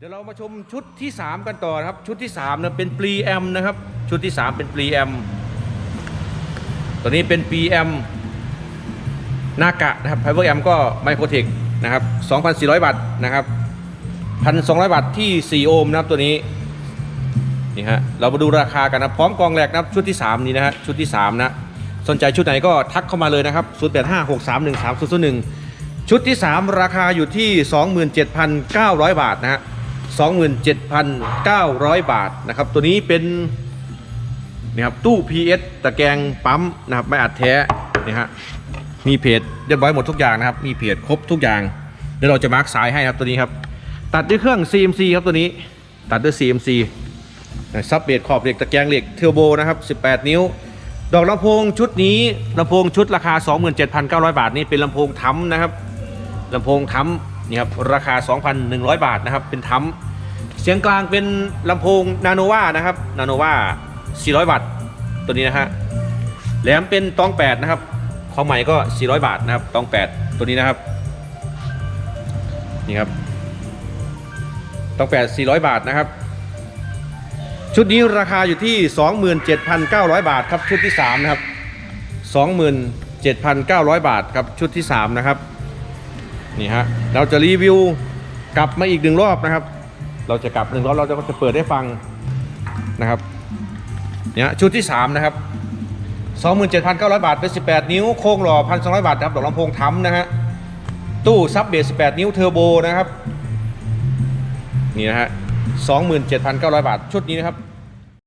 เดี๋ยวเรามาชมชุดที่ 3 กันต่อนะครับ ชุดที่3นะเป็นปรีแอมนะครับ ชุดที่ 3 เป็นปรีแอมตัวนี้เป็นปรีแอมนากะนะครับไพเวอร์แอมก็ไมโครเทคนะครับ 2,400วัตต์นะครับ 1,200วัตต์ที่ 4 โอห์มนะครับตัวนี้นี่ฮะเรามาดูราคากันนะพร้อมกองแหลกนะครับชุดที่ 3 นี้นะฮะชุดที่ 3 นะ สนใจชุดไหนก็ทักเข้ามาเลยนะครับ 0856313001 ชุดที่ 3 ราคาอยู่ที่ 27,900 บาทนะฮะ 27,900 บาทนะครับ ตัวนี้เป็นนี่ครับตู้ PS ตะแกรงปั๊มนะครับไม่อัดแท้นี่ฮะมีเพจเรียบร้อยหมดทุกอย่างนะครับ มีเพจครบทุกอย่าง เดี๋ยวเราจะมาร์กสายให้ครับตัวนี้ครับ ตัดด้วยเครื่อง CMC ครับตัวนี้ ตัดด้วย CMC ซับเบสขอบเหล็กตะแกรงเหล็กเทอร์โบนะครับ 18 นิ้ว ดอกลำโพงชุดนี้ลำโพงชุดราคา 27,900 บาทนี่เป็นลำโพงทั้มนะครับลำโพงทั้ม นี่ครับราคา 2,100 บาทนะครับ เป็นทั้มเสียงกลางเป็นลำโพงนาโนวานะครับนาโนวา400 วัตต์ตัวนี้นะฮะแหลมเป็นตอง 8 นะครับของใหม่ก็ 400 บาทนะครับตอง 8 ตัวนี้นะครับนี่ครับตอง8 400 บาทนะครับ ชุดนี้ราคาอยู่ที่ 27,900 บาทครับชุดที่ 3 นะครับ 27,900 บาทครับชุดที่ 3 นะครับ นี่ฮะเราจะรีวิวกลับมาอีกหนึ่งรอบนะครับ เราจะกลับหนึ่งรอบเราจะจะเปิดให้ฟังนะครับเนี่ยชุดที่ 3 นะครับ 27,900 บาท เป็น 18 นิ้ว โค้งหล่อ 1,200 บาทนะครับดอกลำโพงทั้มนะฮะ ตู้ซับเบส18 นิ้วเทอร์โบนะครับ นี่นะฮะ 27,900 บาท ชุดนี้นะครับ